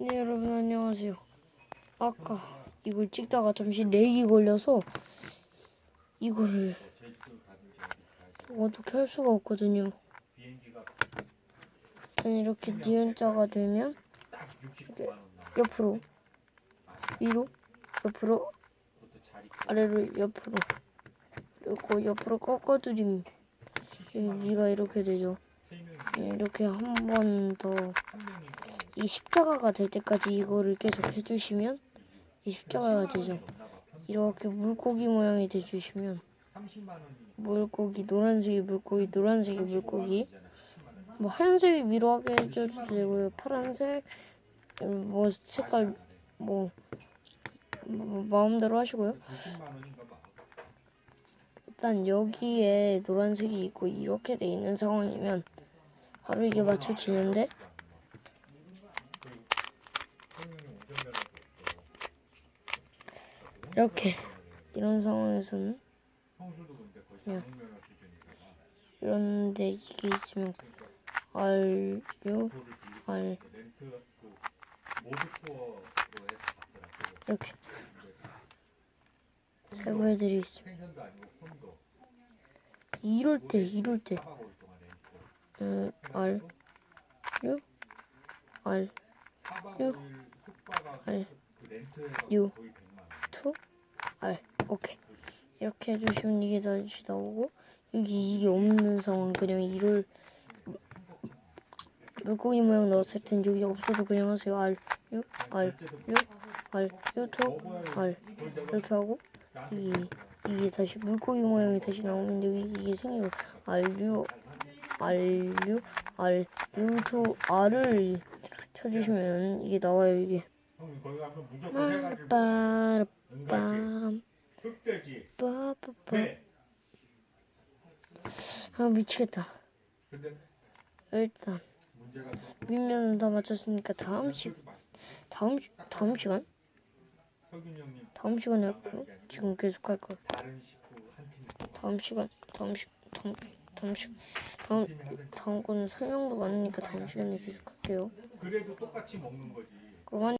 네 여러분 안녕하세요. 아까 이걸 찍다가 잠시 렉이 걸려서 이거를 어떻게 할 수가 없거든요. 일단 이렇게 니은자가 되면 이렇게 옆으로 위로 옆으로 아래로 옆으로 그리고 옆으로 꺾어들임 여기 위가 이렇게 되죠. 네, 이렇게 한 번 더 이 십자가가 될 때까지 이거를 계속 해주시면 이 십자가가 되죠. 이렇게 물고기 모양이 돼주시면 물고기 노란색이 물고기 노란색이 물고기 뭐 하얀색이 위로 하게 해줘도 되고요. 파란색 뭐 색깔 뭐, 뭐 마음대로 하시고요. 일단 여기에 노란색이 있고 이렇게 돼 있는 상황이면 바로 이게 맞춰지는데 이렇게. 이런 상황에서는 그냥 이런데 이게 있으면 알요 알. 이렇게. 제보해드리겠습니다. 이럴 때 이럴 때. 음, 알, 요, 알, 요, 알, 요, 투, 알, 오케이. 이렇게 해주시면 이게 다시 나오고 여기 이게 없는 상황 그냥 이를 물고기 모양 넣었을 땐 여기 없어도 그냥 하세요. 알, 요, 알, 요, 알, 요, 투, 알. 이렇게 하고 이 이게 다시 물고기 모양이 다시 나오면 여기 이게 생기고 알류 알류 알류투 알을 쳐주시면 이게 나와요 이게. 형님 거기 가면 무조건 세 가지 빠르 은갈치, 빰 흑돼지, 빠빠빠 회. 아 미치겠다 근데 일단 문제가 또 밑면은 다 맞췄으니까 다음 시 그렇게. 다음 시- 다음 시간 석윤 형님 다음 시간에 할까요? 지금 계속 할 거. 다른 식구 한팀 있고 다음 시간 다음 시 다음 다음 시 다음 팀이 하든 다음 거는 설명도 많으니까 다음 시간에 계속 할게요. 그래도 똑같이 먹는 거지. 그럼 한